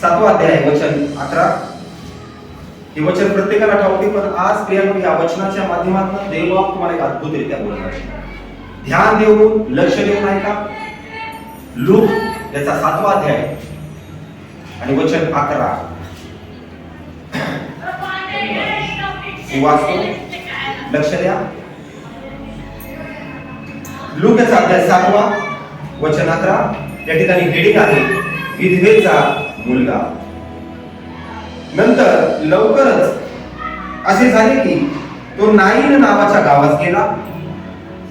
सातवा अध्याय वचन. अकरा. हे वचन प्रत्येकाला ठाऊक पण आज प्रियांनो या वचनाच्या माध्यमातून देव तुम्हाला एक अद्भुतरित्या बोलत आहे. ध्यान देऊन लक्ष देऊन ऐका. लूक याचा सातवा अध्याय आणि वचन अकरा. वाचतो. लक्ष द्या. लूक याचा अध्याय सातवा वचन अकरा. या ठिकाणी हेडिंग आहे. विधवेचा मुलगा. नंतर लवकरच असे झाले की तो नाईन नावाच्या गावात गेला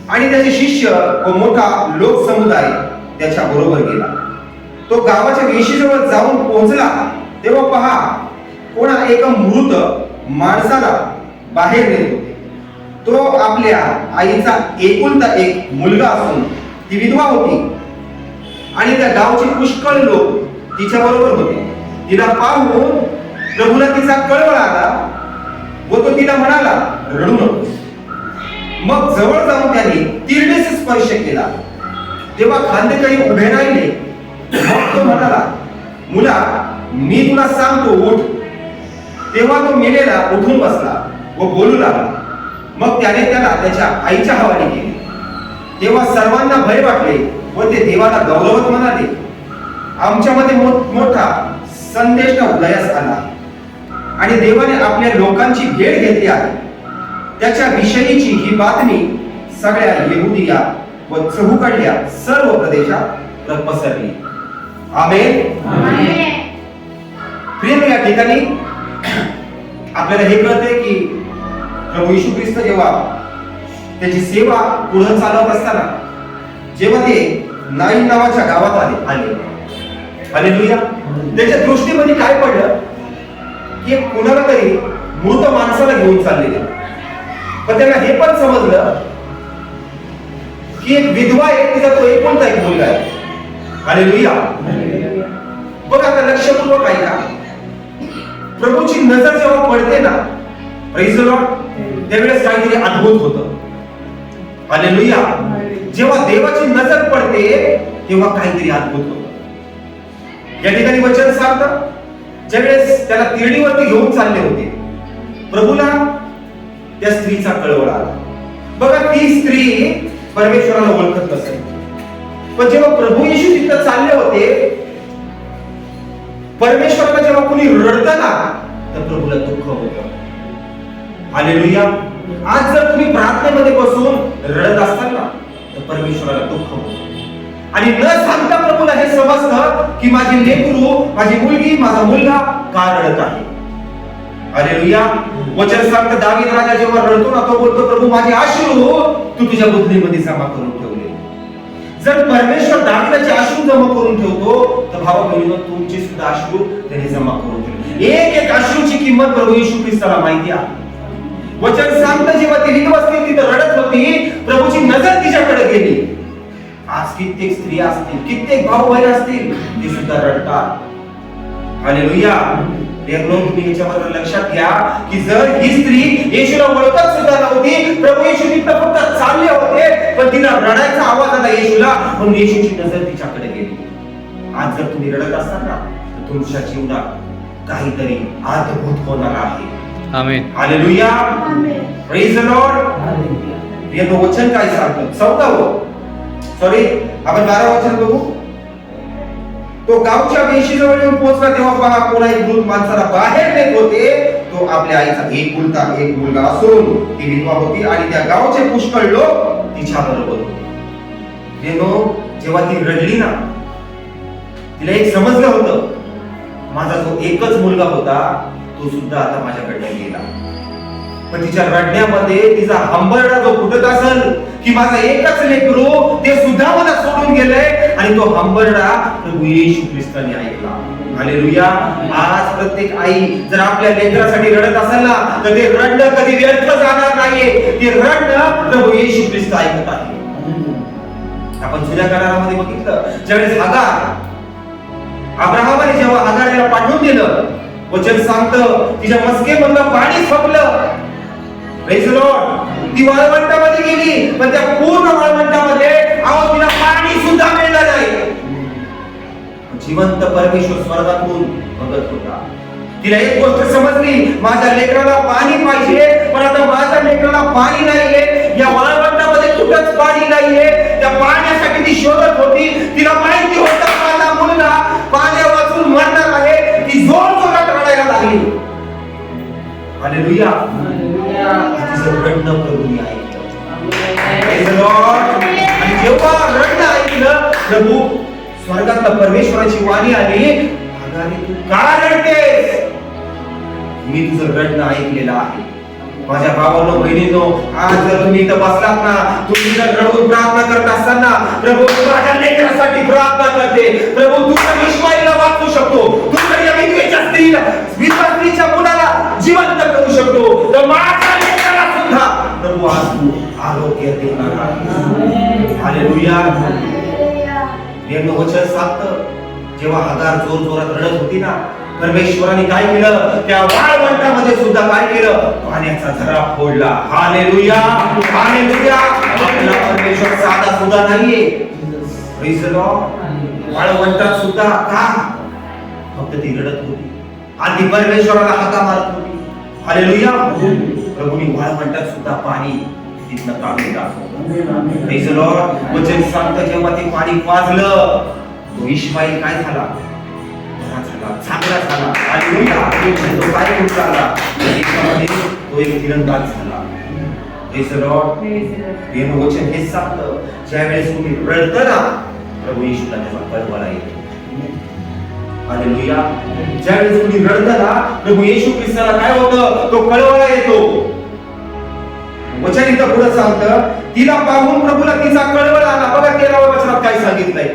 आणि त्याचे शिष्य व मोठा लोकसमुदाय त्याच्या बरोबर गेला. तो गावाच्या वेशीजवळ जाऊन पोहोचला तेव्हा पहा कोणा एका मृत माणसाला बाहेर नेत होते. तो आपल्या आईचा एकुलता एक मुलगा असून ती विधवा होती. आणि त्या गावचे पुष्कळ लोक तिच्या बरोबर होते. तिला पाहून प्रभूला तिचा कळवळ आला व तो तिला म्हणाला रडू नको मग जवळ जाऊन त्याने तिरडेस स्पर्श केला. तेव्हा खांदेकरी उभे राहिले. मग तो म्हणाला मुला मी तुला सांगतो उठ. तेव्हा तो मेलेला उठून बसला व बोलू लागला. मग त्याने त्याला त्याच्या आईच्या हवाली केली. तेव्हा सर्वांना भय वाटले व ते देवाला गौरवत म्हणाले आमच्यामध्ये मोठा संदेश उदयास आला. आणि देवाने आपल्या लोकांची भेट घेतली आहे. त्याच्या विषयीची ही बातमी सगळ्या येहुदिया व चहूकडल्या सर्व प्रदेशात पसरली. आमेन. प्रिय या ठिकाणी आपल्याला हे कळते की प्रभू येशू ख्रिस्त जेव्हा त्याची सेवा पुढे चालवत असताना जेव्हा ते नाईन नावाच्या गावात आले. आले. हालेलुया त्याच्या दृष्टीमध्ये काय पडलं? की कुणाला तरी मृत माणसाला घेऊन चाललेले. पण त्यांना हे पण समजलं की एक विधवा आहे तिचा तो एक कोणता एक मुलगा आहे. हालेलुया बघ आता लक्षपूर्वक ऐका. प्रभूची नजर जेव्हा पडते ना लॉर्ड त्यावेळेस काहीतरी अद्भुत होतं. हालेलुया जेव्हा देवाची नजर पडते तेव्हा काहीतरी अद्भुत होतं. या ठिकाणी वचन सांगतं ज्यावेळेस त्याला तिरडीवरती घेऊन चालले होते प्रभूला त्या स्त्रीचा कळवळ आला. बघा ती स्त्री परमेश्वराला ओळखत नसेल पण जेव्हा प्रभू येशू तिथं चालले होते परमेश्वराला जेव्हा कोणी रडतं ना तर प्रभूला दुःख होतं. हालेलुया आज जर तुम्ही प्रार्थनेमध्ये बसून रडत असाल ना तर परमेश्वराला दुःख होतो. आणि न सांगता प्रभूला हे समजतं की माझी लेकरू माझी मुलगी माझा मुलगा का रडत आहे. हालेलुया वचन सांगत दावीद राजा जेव्हा रडतो ना तो बोलतो प्रभू माझे आश्रू हो, तू तुझ्या बुद्धीमध्ये जमा करून ठेवले. जर परमेश्वर दाविदाचे अश्रू जमा करून ठेवतो तर भावा बहिणी तुमची सुद्धा अश्रू त्याने जमा करून ठेवले. एक एक अश्रूची किंमत प्रभू येशू ख्रिस्ताला माहिती आहे. वचन सांगतं जेव्हा ती विधवस्ती तिथं रडत होती प्रभूची नजर तिच्याकडे गेली. आज कित्येक स्त्रिया असतील कित्येक भाऊ बहीण असतील ते सुद्धा रडतात. आणि लुया तुम्ही याच्यावर लक्षात घ्या की जर ही स्त्री येशूला ओळखत सुद्धा नव्हती प्रभू येशू तिथं फक्त चालले होते पण तिला रडायचा आवाज आला येशूला म्हणून येशूची नजर तिच्याकडे गेली. आज जर तुम्ही रडत असाल ना तर तुमच्या जीवनात काहीतरी अद्भुत होणार आहे. Amen hallelujah praise the Lord हे वचन काय सांगतं चौदावं सॉरी आपण बारा वचन बघू तो गावच्या वेशीजवळ येऊन पोहोचला तेव्हा पहा कोणा एक मृत माणसाला बाहेर नेत होते. तो आपल्या आईचा एक कुलता एक मुलगा असून ती विधवा होती आणि त्या गावचे पुष्कळ लोक तिच्या बरोबर होते जेव्हा ती रडली ना तिला एक समजलं होतं. माझा जो एकच मुलगा होता. तो सुद्धा आता माझ्याकडे गेला. पण तिच्या रडण्यामध्ये तिचा हंबरडा जो फुटत असल की माझा एकच लेकरू ते सुद्धा मला सोडून गेलंय आणि तो हंबरडा प्रभू येशू ख्रिस्ताने ऐकला. हालेलुया. आज प्रत्येक आई जर आपल्या लेकरासाठी रडत असेल ना तर ते रडणं कधी व्यर्थ जाणार नाहीये. ते रडणं प्रभू येशू ख्रिस्त ऐकत आहे. आपण जुन्या करारामध्ये बघितलं. ज्यावेळेस हागार अब्राहमाने जेव्हा हागारला पाठवून दिलं वचन सांगत तिच्या मस्केमधलं पाणी संपलं. ती वाळवंटामध्ये गेली पण त्या पूर्ण वाळवंटामध्ये अहो तिला पाणी सुद्धा मिळणार नाही. जिवंत परमेश्वर स्वर्गातून बघत होता. तिला एक गोष्ट समजली माझ्या लेकराला पाणी पाहिजे पण आता माझ्या लेकराला पाणी नाहीये. या वाळवंटामध्ये कुठंच पाणी नाहीये. त्या पाण्यासाठी ती शोधत होती. तिला माहिती होता माझा मुलगा पाण्या वाचून मरणार आहे. ती जोर हालेलुया तिचं रडणं प्रभूने ऐकलं. आणि जेव्हा रडणं ऐकलं प्रभू स्वर्गातला परमेश्वराची वाणी आली अगाने तू का रडतेस मी तुझं रडणं ऐकलेलं आहे. माझ्या भावानो बहिणीनो आज जर तुम्ही इथं बसलात ना तुम्ही जर रडून प्रार्थना करत असताना प्रभू माझ्या लेकरासाठी प्रार्थना करते. प्रभू तू तर इश्माईलला वाचवू शकतो. तू तर या विधवेच्या स्त्रीला विधवा स्त्रीच्या मुलाला करू शकतो. तर माझ्या लेकराला सुद्धा. प्रभू आज तू आरोग्य देणार हालेलुया देवनं वचन सांगतं जेव्हा हगार जोर जोरात रडत होती ना परमेश्वराने काय केलं? त्या वाळवंटामध्ये सुद्धा काय केलं? पाण्याचा झरा फोडला. हालेलुया हालेलुया आपला परमेश्वर साधा सुद्धा नाहीये. वाळवंटात सुद्धा का? फक्त ती रडत होती. आधी परमेश्वराला हाका मारत होती. हालेलुया. प्रभूने म्हणतात सुद्धा पाणी तिथनं काढून टाकलं Praise the वचन सांगतं जेव्हा ते पाणी वाजलं तो इश्माईल काय झाला? झाला चांगला झाला. हालेलुया. तो काय करू लागला तो एक तिरंदाज झाला. Praise the Lord. देव वचन हेच सांगतं. ज्यावेळेस तुम्ही रडतं ना प्रभू येशूला त्याचा कळवळा येतो. हालेलुया ज्यावेळेस तुम्ही रडतं ना प्रभू येशू ख्रिस्ताला काय होतं? तो कळवळा येतो. वचन इथं पुढे सांगतं तिला पाहून प्रभूला तिचा कळवळ आला. बघा तेराव्या वचनात काय सांगितलंय.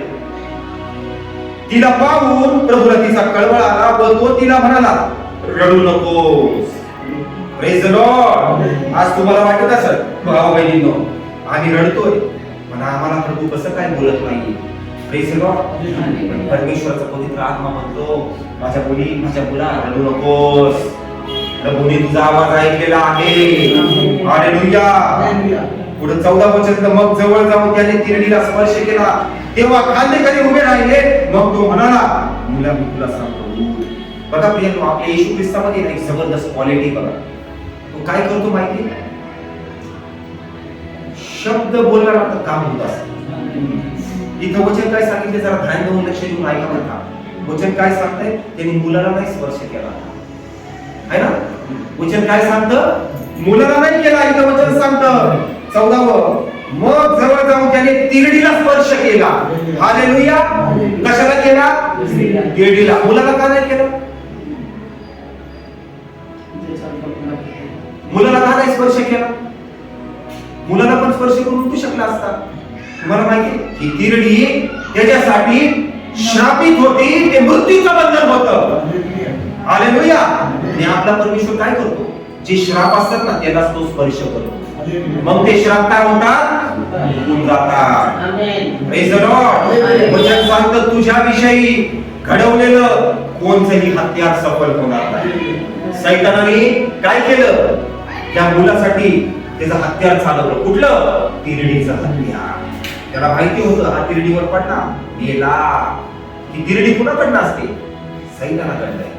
तिला पाहून प्रभूला तिचा कळवळ आला व तो तिला म्हणाला रडू नको प्रेज लॉर्ड आज तुम्हाला वाटत असेल भाऊ बहिणींनो आम्ही रडतोय पण आम्हाला प्रभू कसं काय बोलत नाही परमेश्वराचा पवित्र आत्मा म्हणतो माझ्या मुली माझ्या मुला रडू नकोस. प्रभूने तुझा आवाज ऐकलेला आहे. पुढे चौदा वचन मग जवळ जाऊन त्याने तिरडीला स्पर्श केला. तेव्हा खांदेकरी उभे राहिले. मग तो म्हणाला मुला मी तुला सांगतो. उठ." बघा प्रियांनो आपल्या येशू ख्रिस्तामध्ये एक जबरदस्त क्वालिटी बघा. तो काय करतो माहिती? शब्द बोलला तर काम होत असत. इथं वचन काय सांगितले जरा ध्यान देऊन लक्ष देऊन ऐका बरं का. वचन काय सांगतंय? त्यांनी मुलाला नाही स्पर्श केला. आहे ना? वचन काय सांगतं? मुलाला नाही केला इथं वचन सांगतं. चौदावं. मग जवळ जाऊन त्याने तिरडीला स्पर्श केला. हालेलुया. कशाला केला? तिरडीला. मुलाला का नाही केलं? मुलाला का नाही स्पर्श केला? मुलाला पण स्पर्श करून तू शकला असता. तुम्हाला माहिती ही तिरडी त्याच्यासाठी श्रापित होती ते मृत्यूचं बंधन होतं. हालेलुया आणि आपला परमेश्वर काय करतो? जे श्राप असतात ना त्यालाच तो स्पर्श करतो. मग ते श्राप काय होतात जातात. वचन सांगतं तुझ्या विषयी घडवलेलं कोणतंही हत्यार सफल होणार नाही. सैतानाने काय केलं? त्या मुलासाठी त्याचं हत्यार चालवलं. कुठलं? तिरडीचं हत्यार. त्याला माहिती होतं हा तिरडीवर पडला. गेला ही तिरडी कुणाकडनं असते? सैतानाकडनं आहे.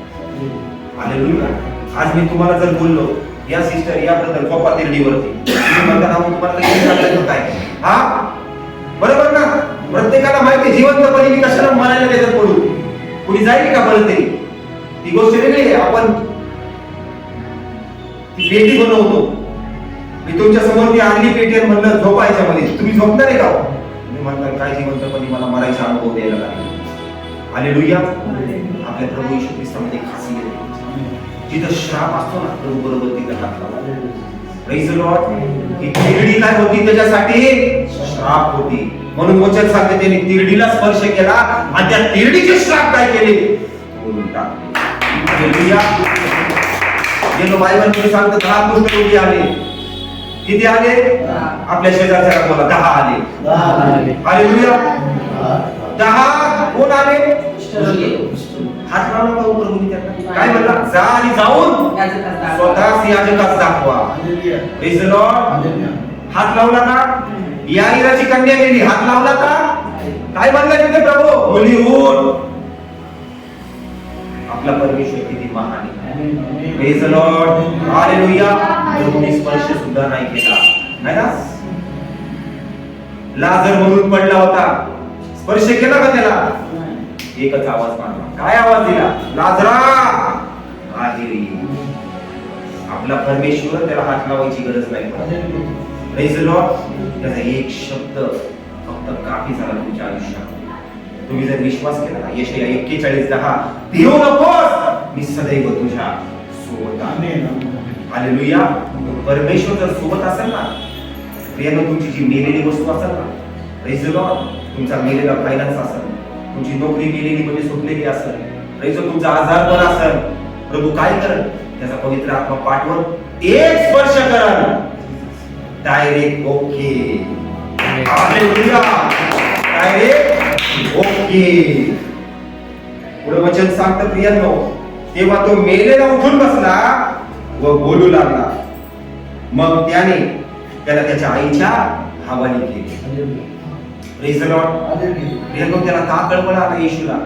आज मी तुम्हाला जर बोललो या सिस्टर या ब्रदर पप्पा तिरडीवरती तुम्ही तुम्हाला लगेच काय? हा? बरोबर ना? प्रत्येकाला माहिती जिवंतपणे मी कशाला मरायला त्याच्यात पडू कुणी जाईल का परत तरी? ती गोष्ट वेगळी आहे. आपण ती पेटी बनवतो. मी तुमच्यासमोर ती आणली पेटी आणि म्हणलं झोपा याच्यामध्ये तुम्ही झोपणार आहे का हो? हो? काय जिवंतपणे मला मरायचा अनुभव द्यायला लागला. लुया आपल्या प्रभू येशू ख्रिस्तामध्ये खासी जिथं श्राप असतो ना प्रभू बरोबर तिथं हात लावा Praise ही तिरडी काय होती? त्याच्यासाठी श्राप होती. म्हणून वचन सांगते त्यांनी तिरडीला स्पर्श केला आणि त्या तिरडीचे श्राप काय केले? बोलून टाकले. Hallelujah. गेलो बायबलमध्ये सांगतं दहा कुष्ठरोगी आले किती आले? आपल्या शेजारच्या बोला दहा आले. आले दहा कोण आले? हात लावला का प्रभूने त्यांना काय म्हणला? जा आणि जाऊन स्वतः याजकास दाखवा. इज the हात लावला का? याईराची कन्या गेली. हात लावला का? काय म्हणलं तिथे प्रभू? मुली उठ. आपला परमेश्वर किती महान आहे. Praise the Lord. Hallelujah. प्रभूने स्पर्श सुद्धा नाही केला. नाही ना लाजर म्हणून पडला होता. स्पर्श केला का त्याला? एकच आवाज मारला काय आवाज दिला? लाजरा! बाहेर आपला परमेश्वर त्याला हात लावायची गरज नाही प्रेज Praise the त्याचा एक शब्द फक्त काफी झाला तुमच्या आयुष्यात. तुम्ही जर विश्वास केला ना यशया एक्केचाळीस दहा. देऊ नकोस! मी सदैव तुझ्या सोबत हालेलुया परमेश्वर जर सोबत असेल ना प्रियानं तुमची जी मेलेली वस्तू असेल ना Praise तुमचा मेलेला फायनान्स असेल तुमची नोकरी गेलेली म्हणजे सुटलेली असेल. Praise तुमचा आजार पण असेल. प्रभू काय कर त्याचा पवित्र आत्मा पाठवर एक स्पर्श करा डायरेक्ट ओके. Direct okay. पुढे वचन सांगतं प्रियांनो. तेव्हा तो मेलेला उठून बसला व बोलू लागला. मग त्याने त्याला त्याच्या आईच्या हवाली केली. त्याला का कळवळ आला येशूला.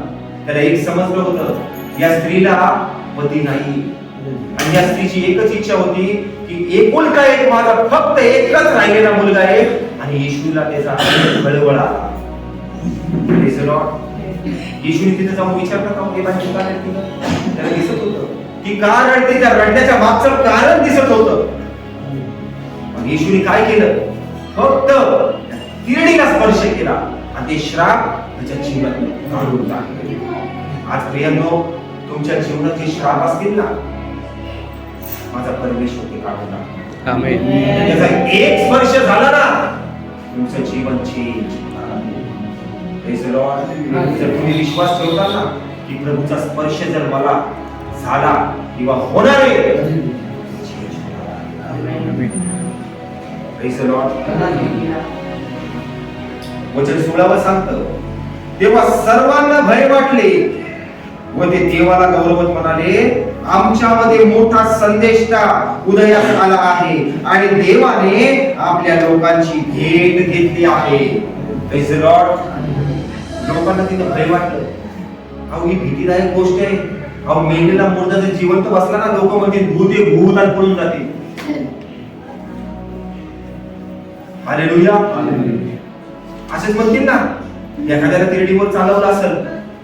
त्याला एक समजलं होतं या स्त्रीला पती नाही. आणि या स्त्रीची एकच इच्छा होती की एकुलता एक माझा फक्त एकच राहिलेला मुलगा आहे. आणि येशूला त्याचा कळवळ येशूने तिथे जाऊन विचारलं का हे बाई का रडते का? त्याला दिसत होतं ती का रडते त्या रडण्याच्या मागचं कारण दिसत होतं. येशूने काय केलं? फक्त किरणीला स्पर्श केला आणि ते श्राप त्याच्या जीवनात काढून टाकले. आज प्रियांनो तुमच्या जीवनात जे श्राप असतील ना? माझा परमेश्वर ते काढून त्याचा एक स्पर्श झाला ना तुमचं जीवन चेंज जर तुम्ही विश्वास ठेवता ना की प्रभूचा स्पर्श जर मला झाला किंवा होणार आहे वचन सोळावं सांगतं तेव्हा सर्वांना भय वाटले व ते देवाला गौरवत म्हणाले आमच्यामध्ये मोठा संदेष्टा उदयास आला आहे आणि देवाने आपल्या लोकांची भेट घेतली आहे. लोकांना तिथं भय वाटलं अहो ही भीतीदायक गोष्ट आहे. अहो मेलेला मुर्दा जर जिवंत बसला ना लोक म्हणतील भूत आहे भूत आणि पळून जातील. हालेलुया. असेच म्हणतील ना एखाद्याला तिरडीवर चालवलं असेल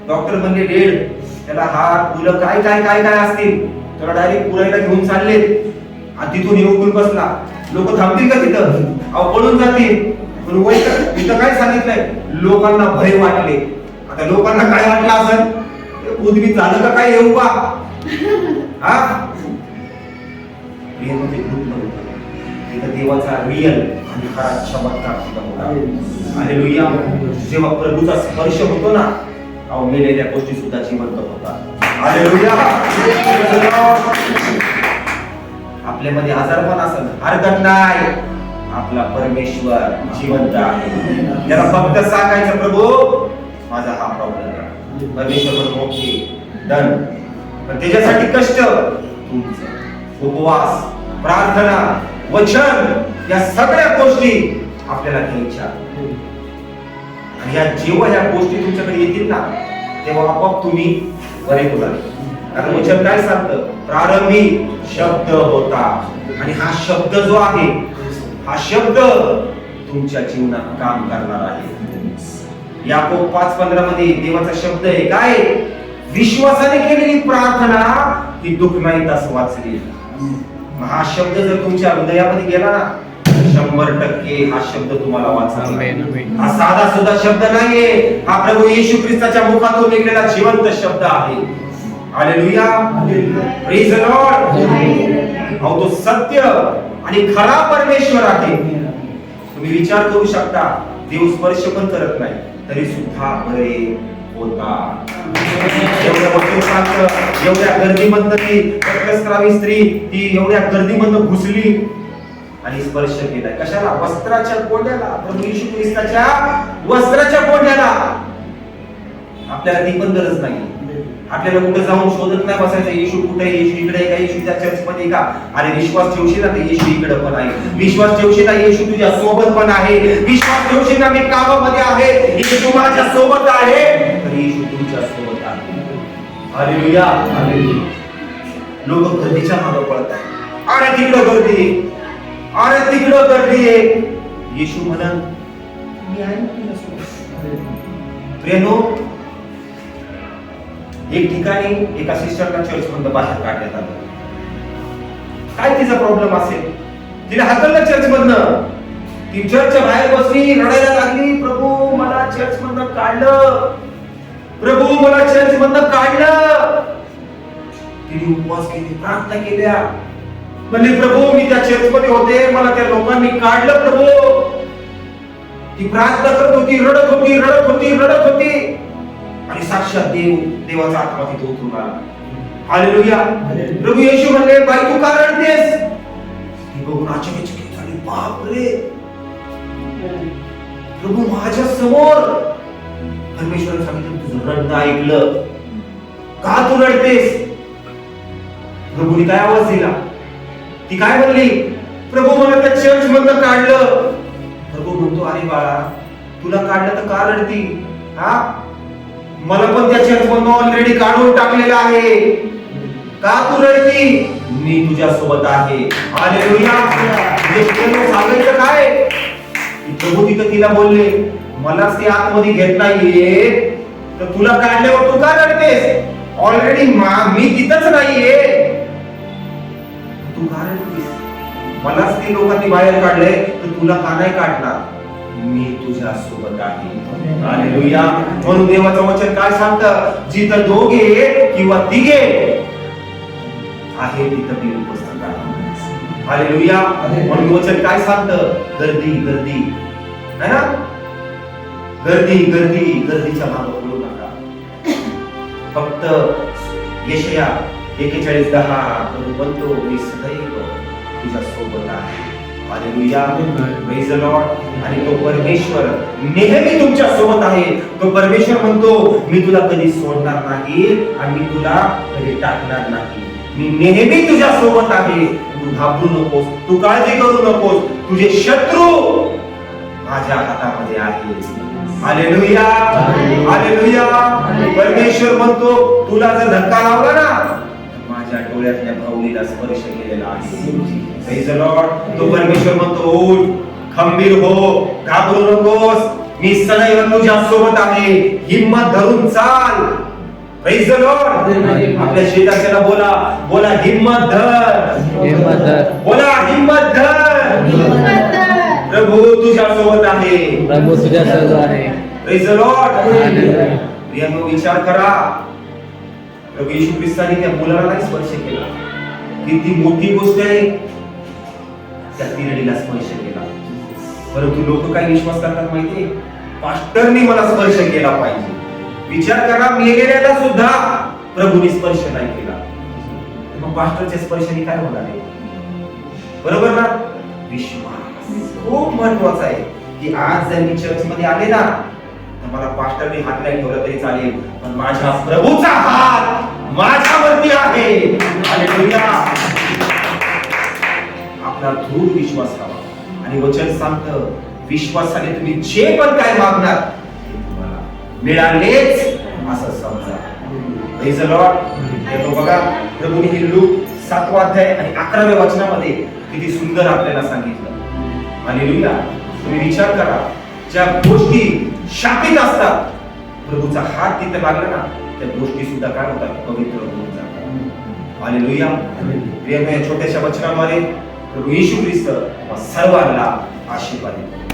डॉक्टर म्हणले डेड त्याला हात फुलं काय काय काय काय असतील? त्याला डायरेक्ट पुरायला घेऊन चालले. आणि तिथून येऊन बसला. लोक थांबतील का तिथं? अहो पळून जातील. पण वय इथं काय सांगितलंय? लोकांना भय वाटले. आता लोकांना काय वाटलं असेल? उद्वी झालं का काय येऊ का हा? हे म्हणजे भूत नव्हतं तिथं देवाचा रिअल आणि खरा चमत्कार तिथं होता. हालेलुया जेव्हा प्रभूचा स्पर्श होतो ना अहो मेलेल्या गोष्टी सुद्धा जिवंत होतात हालेलुया आपल्यामध्ये आजारपण असेल हरकत नाही. आपला परमेश्वर जिवंत आहे. त्याला फक्त सांगायचं प्रभू माझा हा प्रॉब्लेम परमेश्वर म्हणतो, ओके डन पण त्याच्यासाठी कष्ट उपवास प्रार्थना वचन या सगळ्या गोष्टी आपल्याला घ्यायच्या. आणि या जेव्हा या गोष्टी तुमच्याकडे येतील ना तेव्हा आपोआप तुम्ही बरे होणार. कारण वचन काय सांगतं? प्रारंभी शब्द होता. आणि हा शब्द जो आहे हा शब्द तुमच्या जीवनात काम करणार आहे. याकोब पाच पंधरा मध्ये देवाचा शब्द आहे काय? विश्वासाने केलेली प्रार्थना ही दुःख नाही तास वाचली. हा शब्द जर तुमच्या हृदयामध्ये गेला ना शंभर टक्के हा शब्द तुम्हाला वाचणार. हा साधा सुद्धा शब्द नाहीये. हा प्रभू येशू ख्रिस्ताच्या मुखातून निघलेला जिवंत शब्द आहे. हालेलुया प्रेज लॉर्ड अहो तो सत्य आणि खरा परमेश्वर आहे. तुम्ही विचार करू शकता देव स्पर्श पण करत नाही तरी सुद्धा बरे होता एवढ्या वचन एवढ्या ती रक्तस्रावी स्त्री ती एवढ्या गर्दीमधनं घुसली आणि स्पर्श केला. कशाला? वस्त्राच्या कोंड्याला. प्रभू येशू ख्रिस्ताच्या वस्त्राच्या कोंड्याला. आपल्याला ती पण गरज नाही आपल्याला कुठे जाऊन शोधत नाही बसायचं येशू कुठे आहे? येशू इकडे आहे का येशू त्या चर्च मध्ये का? अरे विश्वास ठेवशील ना तर येशू इकडे पण आहे. विश्वास ठेवशील ना येशू तुझ्या सोबत पण आहे. विश्वास ठेवशील ना मी कामामध्ये आहे. येशू माझ्या सोबत आहे. तर येशू तुमच्यासोबत आहे. हालेलुया लोक गर्दीच्या मागे पळत आहेत. अरे तिकडं गर्दी अरे तिकडं गर्दी आहे. येशू म्हणन मी आहे ना तुझ्यासोबत. प्रेनो एक ठिकाणी एका सिस्टरला चर्च मधून बाहेर काढण्यात आलं. काय तिचा प्रॉब्लेम असेल? तिने हाकललं चर्च मधनं. ती चर्चच्या बाहेर बसली रडायला लागली प्रभू मला चर्च मधनं काढलं. प्रभू मला चर्च मधनं काढलं. तिने उपवास केले प्रार्थना केल्या. म्हणजे प्रभू मी त्या चर्च मध्ये होते मला त्या लोकांनी काढलं प्रभू. ती प्रार्थना करत होती रडत होती रडत होती रडत होती. आणि साक्षात देव देवाचा आत्मा तिथे उतरून आला. हालेलुया. प्रभू येशू म्हणले बाई तू का रडतेस? ती बघून आश्चर्यचकित झाली बाप रे प्रभू माझ्यासमोर. परमेश्वर सांगितलं तुझं रडणं ऐकलं. का तू रडतेस? प्रभूने काय आवाज दिला? ती काय म्हणली? प्रभू मला त्या चर्च मधनं काढलं. प्रभू म्हणतो अरे बाळा तुला काढलं तर का रडती? हा? मला पण त्या चर्च ऑलरेडी काढून टाकलेलं आहे. का तू रडती? मी तुझ्या सोबत आहे हालेलुया म्हणजे सांगायचं काय? प्रभू तिथं तिला बोलले मलाच ते आतमध्ये घेत नाहीये. तर तुला काढल्यावर तू का रडतेस? ऑलरेडी मी तिथंच नाहीये. तू का रडतीस? मलाच ते लोकांनी बाहेर काढले तर तुला का नाही काढणार? मी तुझ्या सोबत आहे हालेलुया म्हणून देवाचं वचन काय सांगतं? जिथं दोघे किंवा तिघे आहे तिथं मी उपस्थित आहे हालेलुया म्हणून वचन काय सांगतं? गर्दी गर्दी. है ना? गर्दी गर्दी गर्दीच्या मागे पडू नका. फक्त यशया एकेचाळीस दहा प्रभू म्हणतो मी सदैव तुझ्या सोबत आहे. आणि तो परमेश्वर नेहमी तुमच्यासोबत आहे. तो परमेश्वर म्हणतो मी तुला कधी सोडणार नाही आणि मी तुला कधी टाकणार नाही. मी नेहमी तुझ्या सोबत आहे. तू घाबरू नकोस. तू काळजी करू नकोस. तुझे शत्रू माझ्या हातामध्ये आहे हालेलुया. हालेलुया. परमेश्वर म्हणतो तुला जर धक्का लावला ना भावलीला स्पर्श केलेला आहे. Praise the Lord. तो परमेश्वर म्हणतो उठ खंबीर हो घाबरू नकोस. मी सदैव तुझ्या सोबत आहे. हिम्मत धरून चाल. Praise the Lord. आपल्या शेजारच्याला बोला बोला हिम्मत धर. हिम्मत धर. बोला हिम्मत धर. प्रभू तुझ्या सोबत आहे. प्रभू तुझ्या सर्व आहे. Praise the Lord. Hallelujah. प्रियांनो विचार करा. प्रभू येशू ख्रिस्ताने त्या मुलाला नाही स्पर्श केला. किती मोठी गोष्ट आहे. त्या तिरडीला स्पर्श केला. परंतु लोक काय विश्वास करतात माहितीये? पास्टरने मला स्पर्श केला पाहिजे. विचार करा मेलेल्याला सुद्धा प्रभूने स्पर्श नाही केला. मग पास्टरच्या स्पर्शाने काय होणार आहे? बरोबर ना? विश्वास. खूप महत्त्वाचा आहे की आज जर मी चर्च मध्ये आले ना मला पास्टरने हात नाही ठेवला तरी चालेल पण माझ्या प्रभूचा हात माझ्यावरती आहे. आपला दृढ विश्वास हवा आणि वचन सांगतं विश्वासाने तुम्ही जे पण काय मागणार तुम्हाला मिळालेच असं समजा. Praise the बघा प्रभूने हे लूक सातवा अध्याय आणि अकराव्या वचनामध्ये किती सुंदर आपल्याला सांगितलं. आणि तुम्ही विचार करा ज्या गोष्टी शापित असतात. प्रभूचा हात तिथे लागला ना त्या गोष्टी सुद्धा काय होतात? पवित्र होऊन जातात. हालेलुया प्रियमय या छोट्याशा वचनाद्वारे प्रभू येशू ख्रिस्त सर्वांना आशीर्वाद देतो.